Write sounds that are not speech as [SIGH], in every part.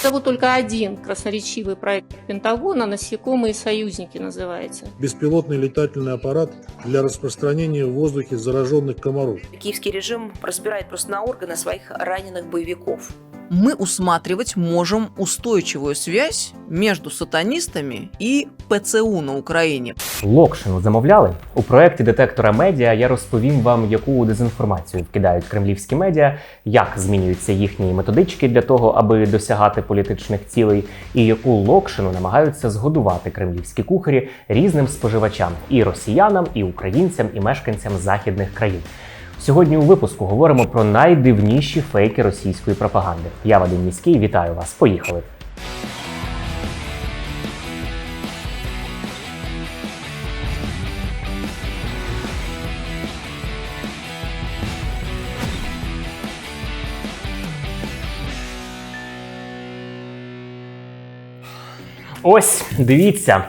Это вот только один красноречивый проект Пентагона «Насекомые союзники» называется. беспилотный летательный аппарат для распространения в воздухе зараженных комаров. Киевский режим разбирает просто на органы своих раненых боевиков. Мы усматривать можем устойчивую связь между сатанистами і ПЦУ на Україні. Локшину замовляли у проєкті детектора медіа. Я розповім вам, яку дезінформацію вкидають кремлівські медіа, як змінюються їхні методички для того, аби досягати політичних цілей, і яку локшину намагаються згодувати кремлівські кухарі різним споживачам і росіянам, і українцям, і мешканцям західних країн. Сьогодні у випуску говоримо про найдивніші фейки російської пропаганди. Я Вадим Міський, вітаю вас. Поїхали. Ось, дивіться.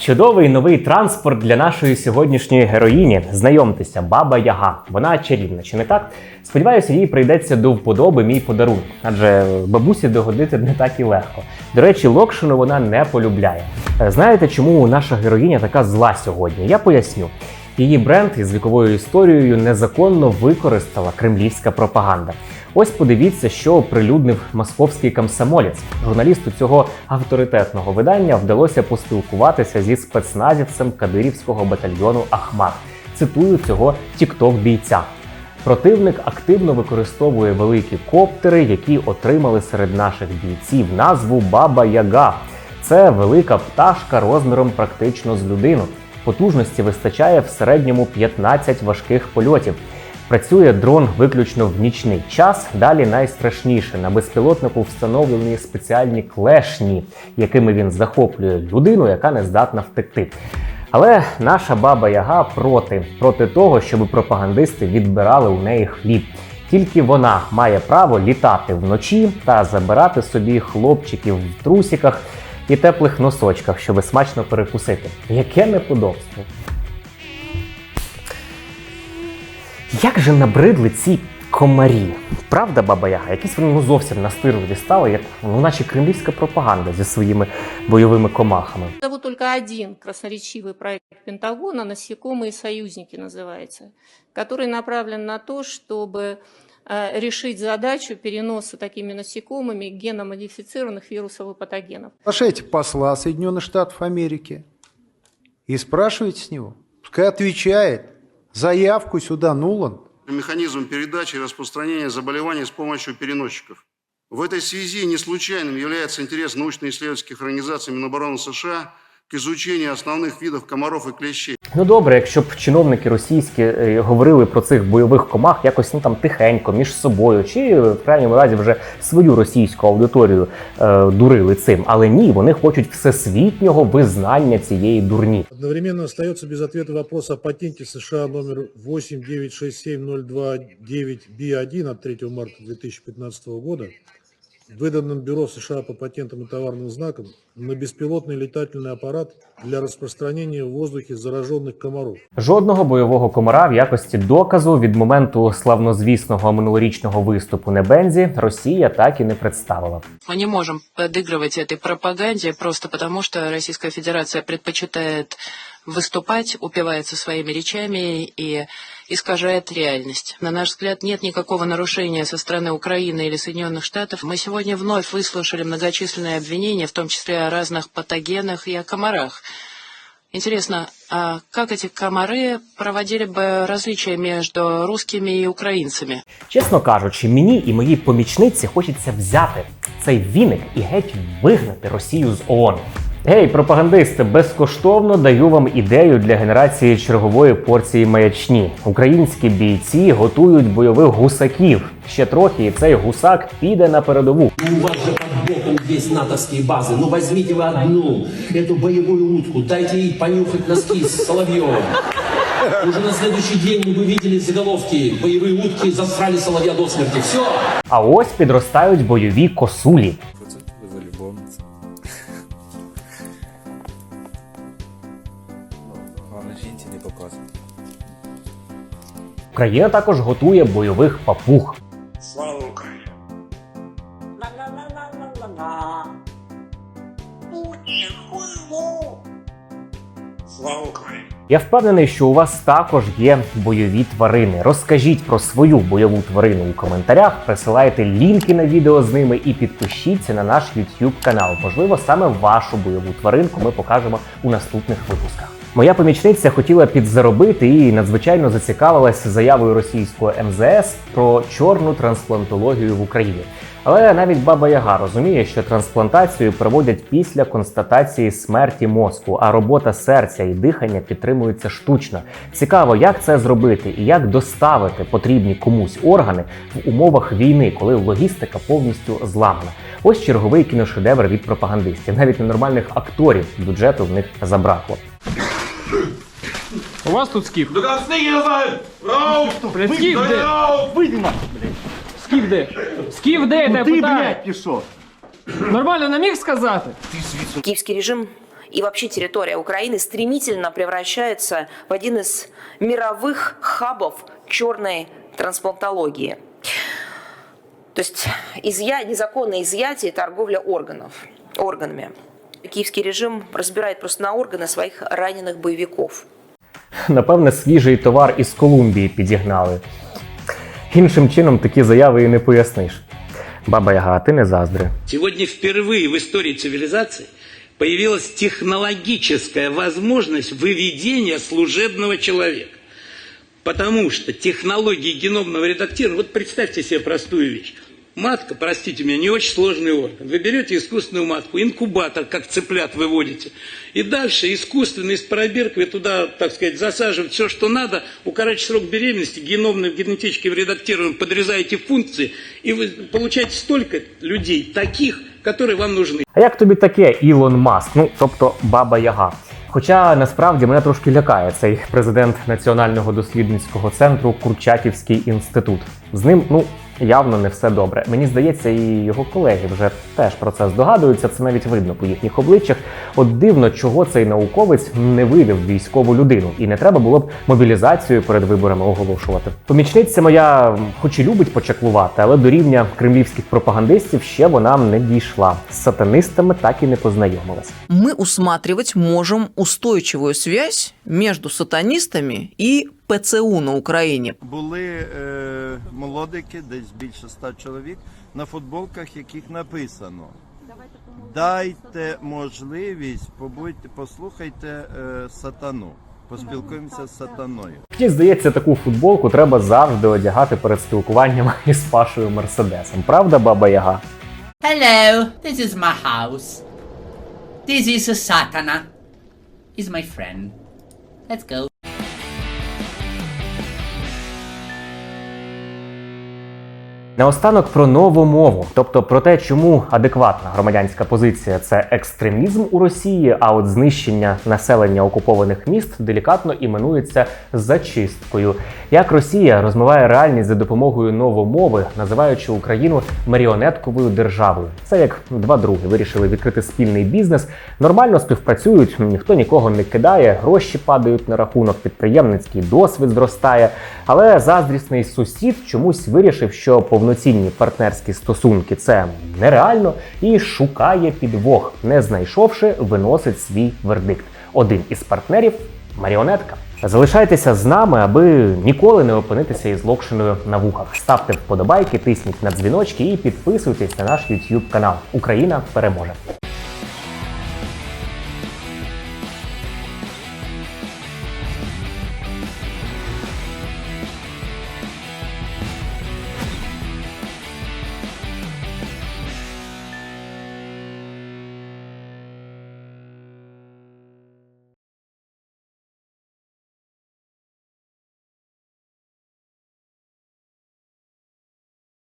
Чудовий новий транспорт для нашої сьогоднішньої героїні. Знайомтеся, баба Яга. Вона чарівна, чи не так? Сподіваюся, їй прийдеться до вподоби мій подарунок, адже бабусі догодити не так і легко. До речі, локшину вона не полюбляє. Е, Знаєте, чому наша героїня така зла сьогодні? Я поясню. Її бренд із віковою історією незаконно використала кремлівська пропаганда. Ось подивіться, що оприлюднив московський комсомолець. Журналісту цього авторитетного видання вдалося поспілкуватися зі спецназівцем кадирівського батальйону Ахмат. Цитую цього тікток бійця. Противник активно використовує великі коптери, які отримали серед наших бійців назву Баба Яга. Це велика пташка розміром практично з людину. Потужності вистачає в середньому 15 важких польотів. Працює дрон виключно в нічний час. Далі найстрашніше на безпілотнику встановлені спеціальні клешні, якими він захоплює людину, яка не здатна втекти. Але наша баба Яга проти, проти того, щоб пропагандисти відбирали у неї хліб. Тільки вона має право літати вночі та забирати собі хлопчиків в трусіках і теплих носочках, щоб смачно перекусити. Яке неподобство! Як же набридли ці комарі? Правда, баба Яга? Якісь вони ну, зовсім настирливі стали, як ну, наче кремлівська пропаганда зі своїми бойовими комахами. Это вот только один красноречивый проект Пентагона «Насекомые союзники» называется, который направлен на то, чтобы э, решить задачу переноса такими насекомыми геномодифицированных вирусов и патогенов. Приглашайте посла Соединенных Штатов Америки и спрашивайте с него. Пускай отвечает. Заявку сюда Нулан. механизм передачи и распространения заболеваний с помощью переносчиков. В этой связи не случайным является интерес научно-исследовательских организаций Минобороны США к изучению основных видов комаров и клещей. Ну добре, якщо б чиновники російські е, говорили про цих бойових комах якось ну там тихенько між собою, чи е, в крайньому разі вже свою російську аудиторію е, дурили цим. Але ні, вони хочуть всесвітнього визнання цієї дурні. Одновременно остается без ответа вопрос о патенте США номер 8967029B1 от 3 марта 2015 года, выданном Бюро США по патентам и товарным знакам на беспилотный летательный аппарат для распространения в воздухе зараженных комаров. Жодного бойового комара в якості доказу від моменту славнозвісного минулорічного виступу Небензі Росія так і не представила. Мы не можем подыгрывать этой пропаганде просто потому, что Российская Федерация предпочитает выступать, упивается своими речами и искажает реальность. На наш взгляд, нет никакого нарушения со стороны Украины или Соединенных Штатов. Мы сегодня вновь выслушали многочисленные обвинения, в том числе о разных патогенах и о комарах. Интересно, а как эти комары проводили бы различия между русскими и украинцами? Чесно кажучи, мені і моїй помічниці хочеться взяти цей віник і геть вигнати Росію з ООН. Гей, пропагандисти, безкоштовно даю вам ідею для генерації чергової порції маячні. Українські бійці готують бойових гусаків. Ще трохи, і цей гусак піде на передову. У вас же под боком есть натовские базы. Ну возьмите вы одну, эту боевую утку, дайте ей понюхать носки с Соловьевым. Уже на следующий день вы видели заголовки «Боевые утки засрали Соловья до смерти». Все. А ось підростають бойові косулі. Україна також готує бойових папуг. Слава Україні! Слава Україні! Я впевнений, що у вас також є бойові тварини. Розкажіть про свою бойову тварину у коментарях, присилайте лінки на відео з ними і підпишіться на наш YouTube канал. Можливо, саме вашу бойову тваринку ми покажемо у наступних випусках. Моя помічниця хотіла підзаробити і надзвичайно зацікавилась заявою російського МЗС про чорну трансплантологію в Україні. Але навіть баба Яга розуміє, що трансплантацію проводять після констатації смерті мозку, а робота серця і дихання підтримуються штучно. Цікаво, як це зробити і як доставити потрібні комусь органи в умовах війни, коли логістика повністю зламана. Ось черговий кіношедевр від пропагандистів. Навіть ненормальних акторів бюджету в них забракло. У вас тут скіф? Да как снеги я знаю! Рауф! Блядь, скіф де? Выйди нахуй, блядь! Скіф де? Скіф де, я тебе Ты, питаю? блядь, пішов! Нормально не міг сказати? Киевский режим и вообще территория Украины стремительно превращается в один из мировых хабов черной трансплантологии. То есть изъя... незаконное изъятие и торговля органов, органами. Киевский режим разбирает просто на органы своих раненых боевиков. Напевне, свіжий товар із Колумбії підігнали. Іншим чином такі заяви і не поясниш. Баба Яга, ти не заздри. Сегодня впервые в истории цивилизации появилась технологическая возможность выведения служебного человека. Потому что технологии геномного редактирования, вот представьте себе простую вещь. Матка, простите меня, не очень сложный орган. Вы берете искусственную матку, инкубатор, как цыплят выводите. И дальше искусственно из пробирки вы туда, так сказать, засаживаете все, что надо, укорачиваете срок беременности, геномным генетическим редактированием подрезаете функции, и вы получаете столько людей, таких, которые вам нужны. А як тобі таке Ілон Маск? Ну, тобто Баба Яга. Хоча насправді мене трошки лякає цей президент Національного дослідницького центру Курчатівський інститут. З ним, ну. Явно не все добре. Мені здається, і його колеги вже теж про це здогадуються. Це навіть видно по їхніх обличчях. От дивно, чого цей науковець не вивів військову людину, і не треба було б мобілізацію перед виборами оголошувати. Помічниця моя, хоч і любить почаклувати, але до рівня кремлівських пропагандистів ще вона не дійшла. З сатанистами так і не познайомилась. Мы усматривать можем устойчивую связь между сатанистами и ПЦУ на Україні. Були е, молодики, десь більше ста чоловік, на футболках, яких написано. Дайте можливість, побудьте, послухайте е, сатану. Поспілкуємося з сатаною. Мені здається, таку футболку треба завжди одягати перед спілкуванням [LAUGHS] із Пашою Мерседесом. Правда, баба Яга? Hello, this is my house. This is Satana. He's my friend. Let's go. Наостанок про нову мову, тобто про те, чому адекватна громадянська позиція це екстремізм у Росії, а от знищення населення окупованих міст делікатно іменується зачисткою. Як Росія розмиває реальність за допомогою новомови, називаючи Україну маріонетковою державою. Це як два други вирішили відкрити спільний бізнес, нормально співпрацюють, ніхто нікого не кидає, гроші падають на рахунок, підприємницький досвід зростає. Але заздрісний сусід чомусь вирішив, що повноцінні партнерські стосунки це нереально і шукає підвох, не знайшовши, виносить свій вердикт. Один із партнерів маріонетка. Залишайтеся з нами, аби ніколи не опинитися із локшиною на вухах. Ставте вподобайки, тисніть на дзвіночки і підписуйтесь на наш YouTube канал. Україна переможе.